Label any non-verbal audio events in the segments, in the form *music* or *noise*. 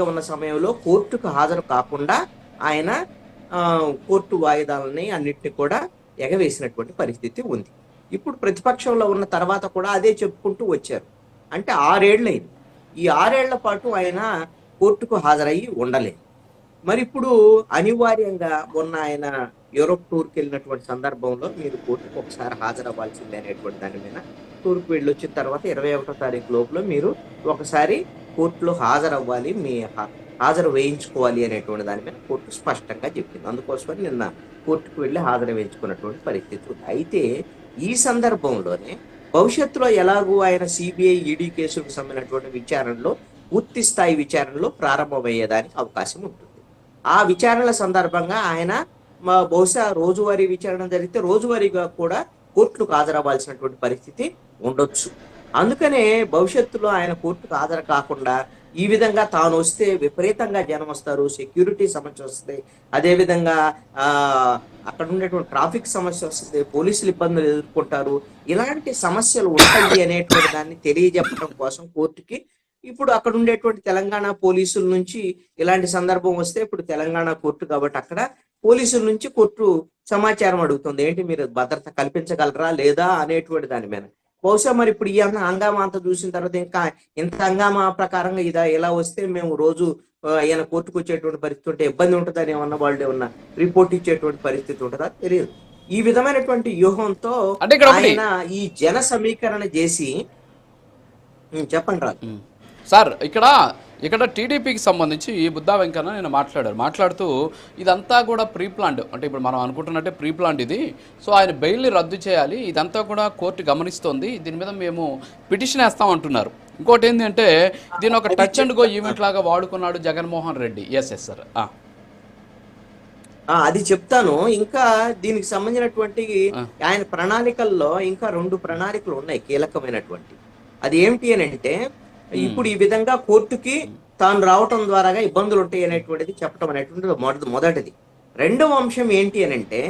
ఉన్న సమయంలో కోర్టుకు హాజరు కాకుండా ఆయన కోర్టు వాయిదాలని అన్నిటిని కూడా ఎగవేసినటువంటి పరిస్థితి ఉంది. ఇప్పుడు ప్రతిపక్షంలో ఉన్న తర్వాత కూడా అదే చెప్పుకుంటూ వచ్చారు. అంటే ఆరేళ్ళైంది. ఈ ఆరేళ్ళ పాటు ఆయన కోర్టుకు హాజరయ్యి ఉండలేదు. మరి ఇప్పుడు అనివార్యంగా ఉన్న ఆయన యూరోప్ టూర్కి వెళ్ళినటువంటి సందర్భంలో మీరు కోర్టుకు ఒకసారి హాజరవ్వాల్సిందే అనేటువంటి దాని మీద టూర్కి వెళ్ళి వచ్చిన తర్వాత ఇరవై ఒకటో తారీఖు లోపల మీరు ఒకసారి కోర్టులో హాజరవ్వాలి మీ హా- హాజరు వేయించుకోవాలి అనేటువంటి దాని మీద కోర్టు స్పష్టంగా చెప్పింది. అందుకోసమని నిన్న కోర్టుకు వెళ్ళి హాజరు వేయించుకున్నటువంటి పరిస్థితి ఉంది. అయితే ఈ సందర్భంలోనే భవిష్యత్తులో ఎలాగూ ఆయన సిబిఐ ఈడీ కేసులకు సంబంధించినటువంటి విచారణలో పూర్తి స్థాయి విచారణలో ప్రారంభమయ్యేదానికి అవకాశం ఉంటుంది. ఆ విచారణల సందర్భంగా ఆయన మా బహుశా రోజువారీ విచారణ జరిగితే రోజువారీగా కూడా కోర్టుకు హాజరవ్వాల్సినటువంటి పరిస్థితి ఉండొచ్చు. అందుకనే భవిష్యత్తులో ఆయన కోర్టుకు హాజరు కాకుండా ఈ విధంగా తాను వస్తే విపరీతంగా జనం వస్తారు సెక్యూరిటీ సమస్య వస్తుంది. అదేవిధంగా ఆ అక్కడ ఉండేటువంటి ట్రాఫిక్ సమస్య వస్తుంది పోలీసులు ఇబ్బందులు ఎదుర్కొంటారు. ఇలాంటి సమస్యలు ఉంటాయి అనేటువంటి దాన్ని తెలియజెప్పడం కోసం కోర్టుకి ఇప్పుడు అక్కడ ఉండేటువంటి తెలంగాణ పోలీసుల నుంచి ఇలాంటి సందర్భం వస్తే ఇప్పుడు తెలంగాణ కోర్టు కాబట్టి అక్కడ పోలీసుల నుంచి కోర్టు సమాచారం అడుగుతుంది. ఏంటి మీరు భద్రత కల్పించగలరా లేదా అనేటువంటి దాని మీద. బహుశా మరి ఇప్పుడు ఈ హంగామా అంతా చూసిన తర్వాత ఇంకా ఇంత హంగామా ప్రకారంగా ఇదా ఇలా వస్తే మేము రోజు ఆ, ఈయన కోర్టుకు వచ్చేటువంటి పరిస్థితి ఉంటే ఇబ్బంది ఉంటుందని ఏమన్నా వాళ్ళు ఏమన్నా రిపోర్ట్ ఇచ్చేటువంటి పరిస్థితి ఉంటుందా? తెలియదు. ఈ విధమైనటువంటి వ్యూహంతో అంటే ఇక్కడ ఒకటి. ఆయన ఈ జన సమీకరణ చేసి చెప్పండి రా. సార్ ఇక్కడ ఇక్కడ టీడీపీకి సంబంధించి ఈ బుద్ధా వెంకన్న నేను మాట్లాడారు. మాట్లాడుతూ ఇదంతా కూడా ప్రీ ప్లాండ్ అంటే ఇప్పుడు మనం అనుకుంటున్నట్టే ప్రీ ప్లాండ్ ఇది. సో ఆయన బెయిల్ని రద్దు చేయాలి. ఇదంతా కూడా కోర్టు గమనిస్తోంది. దీని మీద మేము పిటిషన్ వేస్తాం అంటున్నారు. ఇంకోటి ఏంటంటే దీని ఒక టచ్ అండ్ గో ఈవెంట్ లాగా వాడుకున్నాడు Jaganmohan Reddy yes yes sir ఆ, అది చెప్తాను. ఇంకా దీనికి సంబంధించినటువంటి. ఆయన ప్రణాళికల్లో ఇంకా రెండు ప్రణాళికలు ఉన్నాయి కీలకమైనటువంటి. అది ఏమిటి అని అంటే ఇప్పుడు ఈ విధంగా కోర్టుకి తాను రావటం ద్వారాగా ఇబ్బందులు ఉంటాయి అనేటువంటిది చెప్పడం అనేటువంటిది మొదటి మొదటిది. రెండవ అంశం ఏంటి అని అంటే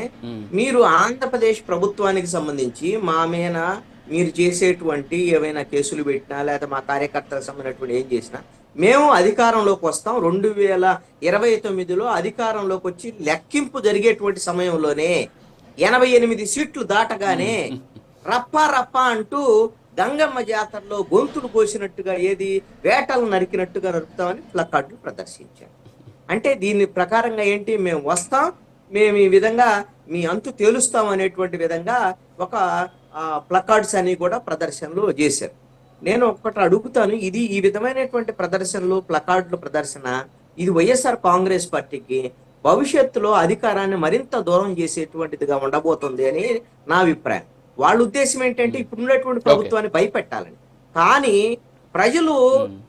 మీరు ఆంధ్రప్రదేశ్ ప్రభుత్వానికి సంబంధించి మా మీద మీరు చేసేటువంటి ఏవైనా కేసులు పెట్టినా లేదా మా కార్యకర్తలకు సంబంధించినటువంటి ఏం చేసినా మేము అధికారంలోకి వస్తాం. రెండు వేల ఇరవై తొమ్మిదిలో అధికారంలోకి వచ్చి లెక్కింపు జరిగేటువంటి సమయంలోనే ఎనభై ఎనిమిది సీట్లు దాటగానే రప్ప రప్ప అంటూ గంగమ్మ జాతరలో గొంతులు కోసినట్టుగా ఏది వేటలు నరికినట్టుగా నరుపుతామని ప్లకార్డులు ప్రదర్శించారు. అంటే దీని ప్రకారంగా ఏంటి మేము వస్తాం మేము ఈ విధంగా మీ అంతు తేలుస్తాం అనేటువంటి విధంగా ఒక ప్లకార్డ్స్ అని కూడా ప్రదర్శనలు చేశారు. నేను ఒక్కటి అడుగుతాను ఇది ఈ విధమైనటువంటి ప్రదర్శనలు ప్లకార్డుల ప్రదర్శన ఇది వైఎస్ఆర్ కాంగ్రెస్ పార్టీకి భవిష్యత్తులో అధికారాన్ని మరింత దూరం చేసేటువంటిదిగా ఉండబోతుంది అని నా అభిప్రాయం. వాళ్ళ ఉద్దేశం ఏంటంటే ఇప్పుడు ఉన్నటువంటి ప్రభుత్వాన్ని భయపెట్టాలని. కానీ ప్రజలు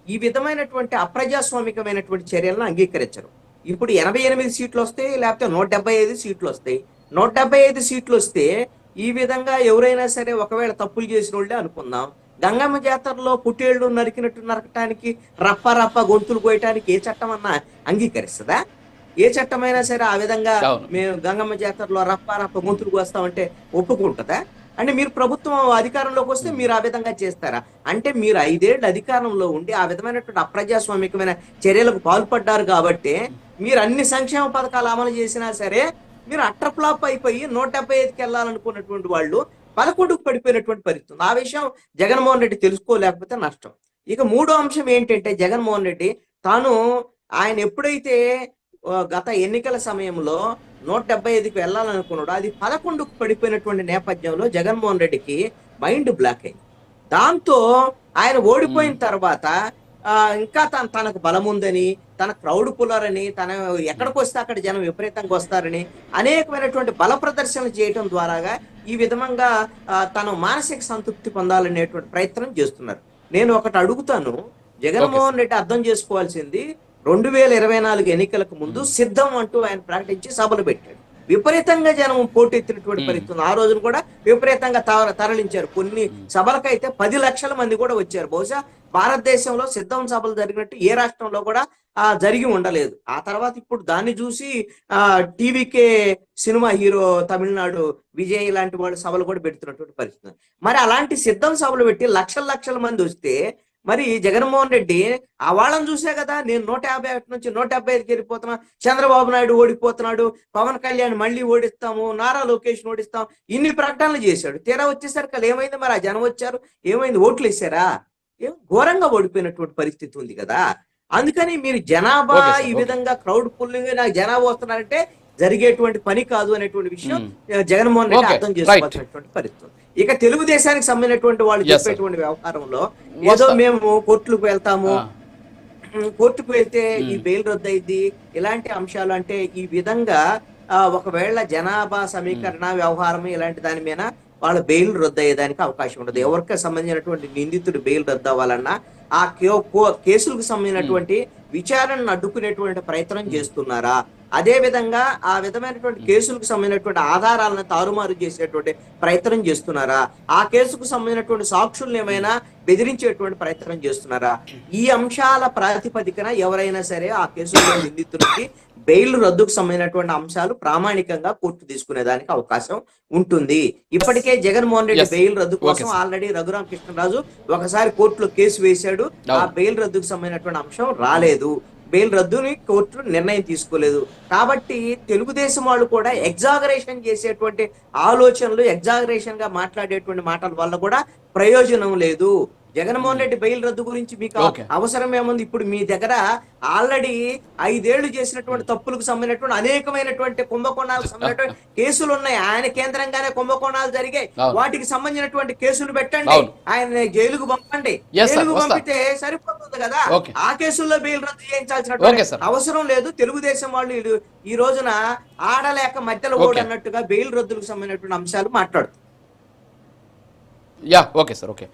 ఈ విధమైనటువంటి అప్రజాస్వామికమైనటువంటి చర్యలను అంగీకరించరు. ఇప్పుడు ఎనభై ఎనిమిది సీట్లు వస్తాయి లేకపోతే నూట డెబ్బై ఐదు సీట్లు వస్తాయి నూట డెబ్బై ఐదు సీట్లు వస్తే ఈ విధంగా ఎవరైనా సరే ఒకవేళ తప్పులు చేసిన వాళ్ళే అనుకుందాం. గంగమ్మ జాతరలో పుట్టేళ్ళు నరికినట్టు నరకటానికి రప్ప రప్ప గొంతులు కోయటానికి ఏ చట్టం అన్నా అంగీకరిస్తుందా? ఏ చట్టమైనా సరే ఆ విధంగా. మేము గంగమ్మ జాతరలో రప్ప రప్ప గొంతులు కోస్తామంటే ఒప్పుకుంటుందా? అంటే మీరు ప్రభుత్వం అధికారంలోకి వస్తే మీరు ఆ విధంగా చేస్తారా? అంటే మీరు ఐదేళ్ళు అధికారంలో ఉండి ఆ విధమైనటువంటి అప్రజాస్వామికమైన చర్యలకు పాల్పడ్డారు కాబట్టి మీరు అన్ని సంక్షేమ పథకాలు అమలు చేసినా సరే మీరు అట్రప్లాప్ అయిపోయి నూట డెబ్బై ఐదుకి వెళ్ళాలనుకున్నటువంటి వాళ్ళు పదకొండుకు పడిపోయినటువంటి పరిస్థితి ఆ విషయం జగన్మోహన్ రెడ్డి తెలుసుకోలేకపోతే నష్టం. ఇక మూడో అంశం ఏంటంటే జగన్మోహన్ రెడ్డి తాను ఆయన ఎప్పుడైతే గత ఎన్నికల సమయంలో నూట డెబ్బై ఐదుకి వెళ్ళాలనుకున్నాడు. అది పదకొండుకు పడిపోయినటువంటి నేపథ్యంలో జగన్మోహన్ రెడ్డికి మైండ్ బ్లాక్ అయింది. దాంతో ఆయన ఓడిపోయిన తర్వాత ఇంకా తన తనకు బలం ఉందని తన క్రౌడ్ అని తన ఎక్కడికి వస్తే అక్కడ జనం విపరీతంగా వస్తారని అనేకమైనటువంటి బల ప్రదర్శనలు చేయటం ద్వారాగా ఈ విధంగా తను మానసిక సంతృప్తి పొందాలనేటువంటి ప్రయత్నం చేస్తున్నారు. నేను ఒకటి అడుగుతాను. జగన్మోహన్ రెడ్డి అర్థం చేసుకోవాల్సింది రెండు వేల ఇరవై నాలుగు ఎన్నికలకు ముందు సిద్ధం అంటూ ఆయన ప్రకటించి సభలు పెట్టాడు. విపరీతంగా జనం పోటెత్తినటువంటి. పరిస్థితి. ఆ రోజున కూడా విపరీతంగా తర- తరలించారు. కొన్ని సభలకైతే పది లక్షల మంది కూడా వచ్చారు. బహుశా భారతదేశంలో సిద్ధం సభలు జరిగినట్టు ఏ రాష్ట్రంలో కూడా ఆ జరిగి ఉండలేదు. ఆ తర్వాత ఇప్పుడు దాన్ని చూసి ఆ TVK cinema hero Tamil Nadu Vijay లాంటి వాళ్ళు సభలు కూడా పెడుతున్నటువంటి పరిస్థితి. మరి అలాంటి సిద్ధం సభలు పెట్టి లక్షల లక్షల మంది వస్తే మరి జగన్మోహన్ రెడ్డి ఆ వాళ్ళని చూసే కదా నేను నూట యాభై ఒకటి నుంచి నూట డెబ్బై ఐదుకి వెళ్ళిపోతున్నా చంద్రబాబు నాయుడు ఓడిపోతున్నాడు పవన్ కళ్యాణ్ మళ్ళీ ఓడిస్తాము నారా లోకేష్ ఓడిస్తాం ఇన్ని ప్రకటనలు చేశాడు. తీరా వచ్చేసరికి ఏమైంది మరి? ఆ జనం వచ్చారు. ఏమైంది? ఓట్లు వేసారా? ఏం ఘోరంగా ఓడిపోయినటువంటి పరిస్థితి ఉంది కదా. అందుకని మీరు జనాభా ఈ. విధంగా క్రౌడ్ పుల్లింగ్ నాకు జనాభా వస్తున్నారంటే జరిగేటువంటి పని కాదు అనేటువంటి విషయం జగన్మోహన్ రెడ్డి అర్థం. చేసుకోవాల్సినటువంటి పరిస్థితి. ఇక తెలుగుదేశానికి సంబంధించినటువంటి వాళ్ళు. చెప్పేటువంటి వ్యవహారంలో ఏదో. మేము కోర్టులకు వెళ్తాము కోర్టుకు వెళ్తే ఈ. బెయిల్ రద్దు అయింది ఇలాంటి అంశాలు అంటే ఈ విధంగా ఒకవేళ జనాభా సమీకరణ వ్యవహారం ఇలాంటి దాని మీద వాళ్ళ బెయిల్ రద్దు అయ్యేదానికి అవకాశం ఉండదు ఎవరికి సంబంధించినటువంటి నిందితుడు బెయిల్ రద్దు అవ్వాలన్నా ఆ కేసులకు సంబంధించినటువంటి విచారణను అడ్డుకునేటువంటి ప్రయత్నం చేస్తున్నారా అదే విధంగా ఆ విధమైనటువంటి కేసులకు సంబంధించినటువంటి ఆధారాలను తారుమారు చేసేటువంటి ప్రయత్నం చేస్తున్నారా ఆ కేసుకు సంబంధించినటువంటి సాక్షుల్ని ఏమైనా బెదిరించేటువంటి ప్రయత్నం చేస్తున్నారా ఈ అంశాల ప్రాతిపదికన ఎవరైనా సరే ఆ కేసులో నిందితుడికి బెయిల్ రద్దుకు సంబంధించినటువంటి అంశాలు ప్రామాణికంగా కోర్టు తీసుకునేదానికి అవకాశం ఉంటుంది ఇప్పటికే జగన్మోహన్ రెడ్డి. బెయిల్ రద్దు కోసం. ఆల్రెడీ రఘురామ కృష్ణరాజు ఒకసారి కోర్టులో కేసు వేశాడు ఆ. బెయిల్ రద్దుకు సంబంధించినటువంటి అంశం రాలేదు బెయిల్ రద్దుని కోర్టు నిర్ణయం తీసుకోలేదు. కాబట్టి తెలుగుదేశం వాళ్ళు కూడా ఎగ్జాగరేషన్ చేసేటువంటి ఆలోచనలు ఎగ్జాగరేషన్గా మాట్లాడేటువంటి మాటల వల్ల కూడా ప్రయోజనం లేదు. జగన్మోహన్ రెడ్డి బెయిల్ రద్దు గురించి మీకు. అవసరం ఏముంది ఇప్పుడు మీ దగ్గర ఆల్రెడీ ఐదేళ్ళు చేసినటువంటి తప్పులకు సంబంధించినటువంటి అనేకమైనటువంటి కుంభకోణాలకు సంబంధించినటువంటి *laughs* కేసులు ఉన్నాయి ఆయన కేంద్రంగానే కుంభకోణాలు జరిగాయి. వాటికి సంబంధించినటువంటి కేసులు పెట్టండి. ఆయన జైలుకు పంపండి. జైలుకు. పంపితే సరిపోతుంది కదా. ఆ కేసుల్లో బెయిల్ రద్దు చేయించాల్సినటువంటి. అవసరం లేదు తెలుగుదేశం వాళ్ళు ఈ- రోజున ఆడలేక మధ్యలో. ఓడి అన్నట్టుగా బెయిల్ రద్దులకు సంబంధించినటువంటి అంశాలు మాట్లాడుతారు యా ఓకే సార్ ఓకే